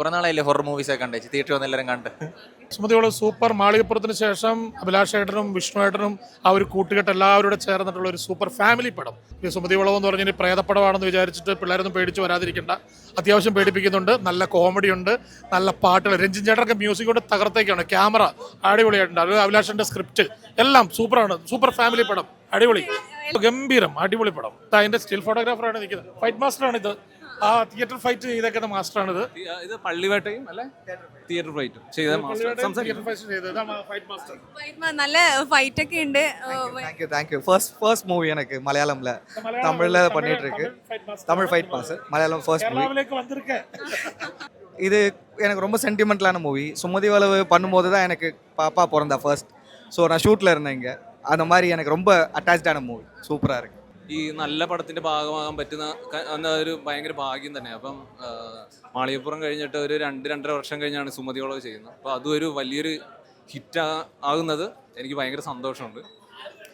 കുറെ നാളായില്ലേ horror movies ഒക്കെ കണ്ടേ? തിയേറ്ററിൽ വന്ന് എല്ലാവരും കണ്ട്. സുമതിയോൾ സൂപ്പർ മാളികപ്പുറത്തിന് ശേഷം അഭിലാഷ് ഏട്ടനും വിഷ്ണു ഏട്ടനും ആ ഒരു കൂട്ടുകെട്ട് എല്ലാവരും ചേർന്നിട്ടുള്ള ഒരു സൂപ്പർ ഫാമിലി പടം. ഈ സുമതി വിളവ് എന്ന് പറഞ്ഞാൽ പ്രേതപ്പടമാണെന്ന് വിചാരിച്ചിട്ട് പിള്ളേരൊന്നും പേടിച്ച് വരാതിരിക്കണ്ട. അത്യാവശ്യം പേടിപ്പിക്കുന്നുണ്ട്. നല്ല കോമഡി ഉണ്ട്. നല്ല പാട്ടുകൾ. രഞ്ജിൻ ചേട്ടനൊക്കെ മ്യൂസിക് കൊണ്ട് തകർത്തേക്കാണ്. ക്യാമറ അടിപൊളിയായിട്ടുണ്ട്. അത് അഭിലാഷിന്റെ സ്ക്രിപ്റ്റ് എല്ലാം സൂപ്പറാണ് സൂപ്പർ ഫാമിലി പടം. അടിപൊളി. ഗംഭീരം. അടിപൊളി പടം. അതിന്റെ സ്റ്റിൽ ഫോട്ടോഗ്രാഫറാണ് നിൽക്കുന്നത്. ഫൈറ്റ് മാസ്റ്ററാണ് ഇത് ആ തിയേറ്റർ ഫൈറ്റ് ഇതൊക്കെ മാസ്റ്ററാണിത് ഇത് പള്ളിവേട്ടയും അല്ലെ? തിയേറ്റർ ഫൈറ്റും ചെയ്ത നല്ല ഫൈറ്റ് ഒക്കെ ഉണ്ട്. Thank you thank you first first movie எனக்கு மலையாளம்ல தமிழ்ல பண்ணிட்டு இருக்கு Tamil fight boss Malayalam first movie இது எனக்கு ரொம்ப சென்டிமெண்டலான மூவி சுமதி வளவு பண்ணும்போது தான் எனக்கு பாப்பா பிறந்தா ஃபர்ஸ்ட் ஸோ நான் ஷூட்டில் இருந்தேன் இங்கே அந்த மாதிரி எனக்கு ரொம்ப அட்டாச்சான மூவி சூப்பராக இருக்குது ഈ നല്ല പടത്തിന്റെ ഭാഗമാകാൻ പറ്റുന്ന ഒരു ഭയങ്കര ഭാഗ്യം തന്നെ അപ്പം മാളികപ്പുറം കഴിഞ്ഞിട്ട് ഒരു രണ്ട് രണ്ടര വർഷം കഴിഞ്ഞാണ് സുമതിയോളവ് ചെയ്യുന്നത്. അപ്പോൾ അതും ഒരു വലിയൊരു ഹിറ്റ് ആകുന്നത്. എനിക്ക് ഭയങ്കര സന്തോഷമുണ്ട്.